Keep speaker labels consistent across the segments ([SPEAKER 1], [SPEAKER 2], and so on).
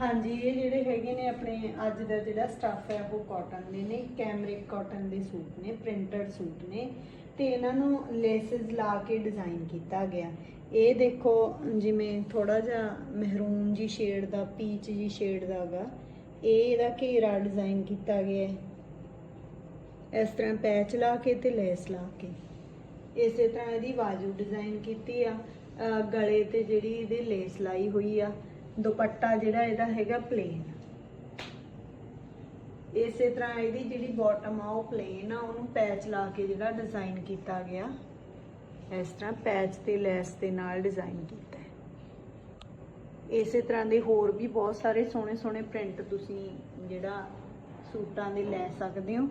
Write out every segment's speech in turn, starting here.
[SPEAKER 1] ਹਾਂਜੀ, ਇਹ ਜਿਹੜੇ ਹੈਗੇ ਨੇ ਆਪਣੇ ਅੱਜ ਦਾ ਜਿਹੜਾ ਸਟੱਫ ਹੈ, ਉਹ ਕਾਟਨ ਦੇ ਨੇ ਕੈਮਰਿਕ ਕਾਟਨ ਦੇ ਸੂਟ ਨੇ ਪ੍ਰਿੰਟਡ ਸੂਟ ਨੇ ਤੇ ਇਹਨਾਂ ਨੂੰ ਲੇਸਸ ਲਾ ਕੇ ਡਿਜ਼ਾਈਨ ਕੀਤਾ ਗਿਆ। ਇਹ ਦੇਖੋ, ਜਿਵੇਂ ਥੋੜਾ ਜਿਹਾ ਮਹਿਰੂਮ ਜੀ ਸ਼ੇਡ ਦਾ ਪੀਚ ਜੀ ਸ਼ੇਡ ਦਾ ਹੈਗਾ ਇਹ ਇਹਦਾ ਘੇਰਾ ਡਿਜ਼ਾਈਨ ਕੀਤਾ ਗਿਆ ਹੈ। ਇਸ ਤਰ੍ਹਾਂ ਪੈਚ ਲਾ ਕੇ ਤੇ ਲੈਸ ਲਾ ਕੇ। ਇਸੇ ਤਰ੍ਹਾਂ ਇਹਦੀ ਬਾਜੂ ਡਿਜ਼ਾਈਨ ਕੀਤੀ ਆ। ਗਲੇ ਤੇ ਜਿਹੜੀ ਇਹਦੇ ਲੇਸ ਲਾਈ ਹੋਈ ਆ ਦੁਪੱਟਾ ਜਿਹੜਾ ਇਹਦਾ ਹੈਗਾ ਪਲੇਨ ਇਸੇ ਤਰ੍ਹਾਂ ਇਹਦੀ ਜਿਹੜੀ ਬਾਟਮ ਆ ਉਹ ਪਲੇਨ ਆ ਉਹਨੂੰ ਪੈਚ ਲਾ ਕੇ ਜਿਹੜਾ ਡਿਜ਼ਾਈਨ ਕੀਤਾ ਗਿਆ ਇਸ ਤਰ੍ਹਾਂ ਪੈਚ ਤੇ ਲੈਸ ਦੇ ਨਾਲ ਡਿਜ਼ਾਈਨ ਕੀਤਾ ਹੈ। ਇਸੇ ਤਰ੍ਹਾਂ ਦੇ ਹੋਰ ਵੀ ਬਹੁਤ ਸਾਰੇ ਸੋਹਣੇ ਸੋਹਣੇ ਪ੍ਰਿੰਟ ਤੁਸੀਂ ਜਿਹੜਾ ਸੂਟਾਂ ਦੇ ਲੈ ਸਕਦੇ ਹੋ।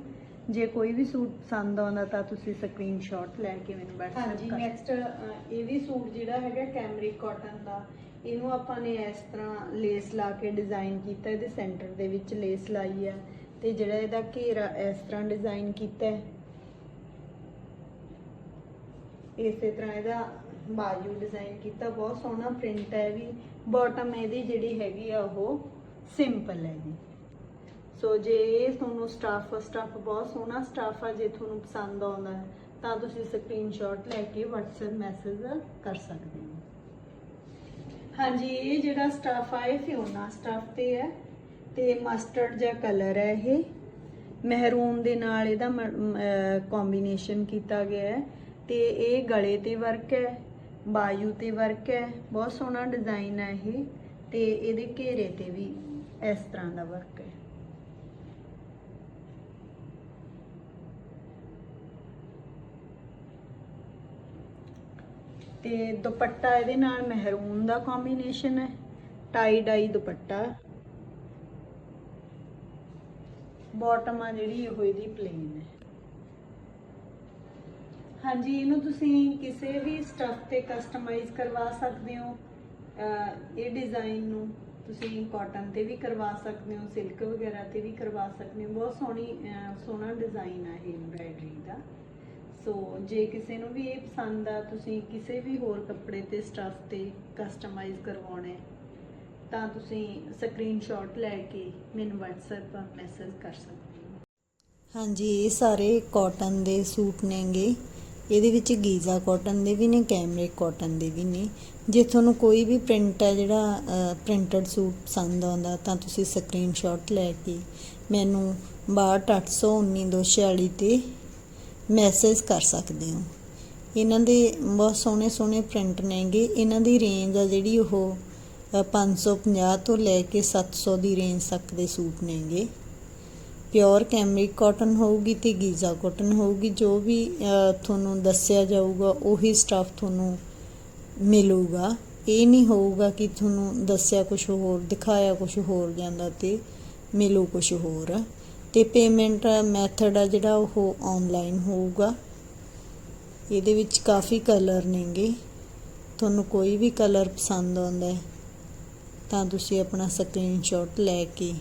[SPEAKER 1] ਜੇ ਕੋਈ ਵੀ ਸੂਟ ਪਸੰਦ ਆਉਂਦਾ ਤਾਂ ਤੁਸੀਂ ਸਕਰੀਨਸ਼ਾਟ ਲੈ ਕੇ ਮੈਨੂੰ WhatsApp ਹਾਂਜੀ ਨੈਕਸਟ ਇਹ ਵੀ ਸੂਟ ਜਿਹੜਾ ਹੈਗਾ ਕੈਮਰਿਕ ਕਾਟਨ ਦਾ। ਇਹਨੂੰ ਆਪਾਂ ਨੇ ਇਸ ਤਰ੍ਹਾਂ ਲੇਸ ਲਾ ਕੇ ਡਿਜ਼ਾਈਨ ਕੀਤਾ, ਇਹਦੇ ਸੈਂਟਰ ਦੇ ਵਿੱਚ ਲੇਸ ਲਾਈ ਹੈ ਤੇ ਜਿਹੜਾ ਇਹਦਾ ਘੇਰਾ ਇਸ ਤਰ੍ਹਾਂ ਡਿਜ਼ਾਈਨ ਕੀਤਾ ਹੈ। ਇਸੇ ਤਰ੍ਹਾਂ ਇਹਦਾ ਬਾਜੂ ਡਿਜ਼ਾਈਨ ਕੀਤਾ, ਬਹੁਤ ਸੋਹਣਾ ਪ੍ਰਿੰਟ ਹੈ ਇਹ ਵੀ। ਬਾਟਮ ਇਹਦੀ ਜਿਹੜੀ ਹੈਗੀ ਆ ਉਹ ਸਿੰਪਲ ਹੈ ਜੀ। ਸੋ ਜੇ ਇਹ ਤੁਹਾਨੂੰ ਸਟਾਫ ਸਟਾਫ ਬਹੁਤ ਸੋਹਣਾ ਸਟਾਫ ਆ, ਜੇ ਤੁਹਾਨੂੰ ਪਸੰਦ ਆਉਂਦਾ ਹੈ, ਤਾਂ ਤੁਸੀਂ ਸਕਰੀਨਸ਼ਾਟ ਲੈ ਕੇ WhatsApp ਮੈਸੇਜ ਕਰ ਸਕਦੇ ਹੋ। ਹਾਂਜੀ, ਇਹ ਜਿਹੜਾ ਸਟਾਫ ਆ, ਇਹ ਫਿਓਨਾ ਸਟਾਫ ਤੇ ਹੈ ਤੇ ਮਸਟਰਡ ਜਿਹਾ ਕਲਰ ਹੈ ਇਹ। ਮਹਿਰੂਨ ਦੇ ਨਾਲ ਇਹਦਾ ਕੰਬੀਨੇਸ਼ਨ ਕੀਤਾ ਗਿਆ ਹੈ ਤੇ ਇਹ ਗਲੇ ਤੇ ਵਰਕ ਹੈ, ਬਾਜੂ ਤੇ ਵਰਕ ਹੈ, ਬਹੁਤ ਸੋਹਣਾ ਡਿਜ਼ਾਈਨ ਹੈ ਇਹ ਤੇ ਇਹਦੇ ਘੇਰੇ ਤੇ ਵੀ ਇਸ ਤਰ੍ਹਾਂ ਦਾ ਵਰਕ ਹੈ। ਤੇ ਦੁਪੱਟਾ ਇਹਦੇ ਨਾਲ ਮਹਿਰੂਨ ਦਾ ਕੰਬੀਨੇਸ਼ਨ ਹੈ ਟਾਈ ਡਾਈ ਦੁਪੱਟਾ। ਬਾਟਮ ਆ ਜਿਹੜੀ ਉਹ ਇਹਦੀ ਪਲੇਨ ਹੈ। ਹਾਂਜੀ, ਇਹਨੂੰ ਤੁਸੀਂ ਕਿਸੇ ਵੀ ਸਟੱਫ ਤੇ ਕਸਟਮਾਈਜ਼ ਕਰਵਾ ਸਕਦੇ ਹੋ। ਇਹ ਡਿਜ਼ਾਈਨ ਨੂੰ ਤੁਸੀਂ ਕਾਟਨ ਤੇ ਵੀ ਕਰਵਾ ਸਕਦੇ ਹੋ ਸਿਲਕ ਵਗੈਰਾ ਤੇ ਵੀ ਕਰਵਾ ਸਕਦੇ ਹੋ। ਬਹੁਤ ਸੋਹਣੀ ਸੋਹਣਾ ਡਿਜ਼ਾਈਨ ਆ ਇਹ ਐਮਬ੍ਰਾਇਡਰੀ ਦਾ। ਸੋ ਜੇ ਕਿਸੇ ਨੂੰ ਵੀ ਇਹ ਪਸੰਦ ਆ, ਤੁਸੀਂ ਕਿਸੇ ਵੀ ਹੋਰ ਕੱਪੜੇ ਤੇ ਸਟੱਫ ਤੇ ਕਸਟਮਾਈਜ਼ ਕਰਵਾਉਣਾ, ਤਾਂ ਤੁਸੀਂ ਸਕਰੀਨਸ਼ਾਟ ਲੈ ਕੇ ਮੈਨੂੰ WhatsApp ਮੈਸੇਜ ਕਰ ਸਕਦੇ ਹੋ।
[SPEAKER 2] ਹਾਂਜੀ, ਇਹ ਸਾਰੇ ਕਾਟਨ ਦੇ ਸੂਟ ਨੇਗੇ। ਇਹਦੇ ਵਿੱਚ ਗੀਜ਼ਾ ਕਾਟਨ ਦੇ ਵੀ ਨੇ ਕੈਮਰਿਕ ਕਾਟਨ ਦੇ ਵੀ ਨੇ। ਜੇ ਤੁਹਾਨੂੰ ਕੋਈ ਵੀ ਪ੍ਰਿੰਟ ਹੈ ਜਿਹੜਾ ਪ੍ਰਿੰਟਡ ਸੂਟ ਪਸੰਦ ਆਉਂਦਾ, ਤਾਂ ਤੁਸੀਂ ਸਕਰੀਨਸ਼ਾਟ ਲੈ ਕੇ ਮੈਨੂੰ 62819246 ਤੇ ਮੈਸੇਜ ਕਰ ਸਕਦੇ ਹੋ। ਇਹਨਾਂ ਦੇ ਬਹੁਤ ਸੋਹਣੇ ਸੋਹਣੇ ਪ੍ਰਿੰਟ ਨੇਗੇ। ਇਹਨਾਂ ਦੀ ਰੇਂਜ ਆ ਜਿਹੜੀ ਉਹ ਅ, 550 ਤੋਂ ਲੈ ਕੇ 700 ਦੀ ਰੇਂਜ ਤੱਕ ਦੇ ਸੂਟ ਨੇਗੇ। ਪਿਓਰ ਕੈਮਰਿਕ ਕਾਟਨ ਹੋਊਗੀ ਤੇ ਗੀਜ਼ਾ ਕਾਟਨ ਹੋਊਗੀ। ਜੋ ਵੀ ਤੁਹਾਨੂੰ ਦੱਸਿਆ ਜਾਊਗਾ ਉਹੀ ਸਟਾਫ ਤੁਹਾਨੂੰ ਮਿਲੂਗਾ। ਇਹ ਨਹੀਂ ਹੋਊਗਾ ਕਿ ਤੁਹਾਨੂੰ ਦੱਸਿਆ ਕੁਝ ਹੋਰ ਦਿਖਾਇਆ ਕੁਝ ਹੋਰ ਜਾਂਦਾ ਤੇ ਮਿਲੂ ਕੁਝ ਹੋਰ। ਤੇ ਪੇਮੈਂਟ ਮੈਥਡ ਆ ਜਿਹੜਾ ਉਹ ਆਨਲਾਈਨ ਹੋਊਗਾ। ਇਹਦੇ ਵਿੱਚ ਕਾਫੀ ਕਲਰ ਨੇਗੇ। ਤੁਹਾਨੂੰ ਕੋਈ ਵੀ ਕਲਰ ਪਸੰਦ ਆਉਂਦਾ ਹੈ, ਤਾਂ ਤੁਸੀਂ ਆਪਣਾ ਸਕਰੀਨਸ਼ਾਟ ਲੈ ਕੇ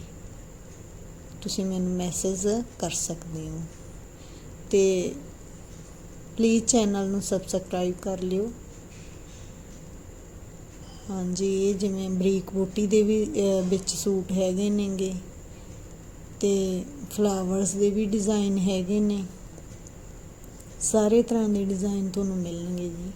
[SPEAKER 2] ਤੁਸੀਂ ਮੈਨੂੰ ਮੈਸੇਜ ਕਰ ਸਕਦੇ ਹੋ। ਤੇ ਪਲੀਜ਼ ਚੈਨਲ ਨੂੰ ਸਬਸਕ੍ਰਾਈਬ ਕਰ ਲਿਓ। ਹਾਂਜੀ, ਇਹ ਜਿਵੇਂ ਬਰੀਕ ਬੂਟੀ ਦੇ ਵੀ ਵਿੱਚ ਸੂਟ ਹੈਗੇ ਨੇਗੇ। ਤੇ ਫਲਾਵਰਸ ਦੇ ਵੀ ਡਿਜ਼ਾਈਨ ਹੈਗੇ ਨੇ। ਸਾਰੇ ਤਰ੍ਹਾਂ ਦੇ ਡਿਜ਼ਾਈਨ ਤੁਹਾਨੂੰ ਮਿਲਣਗੇ ਜੀ।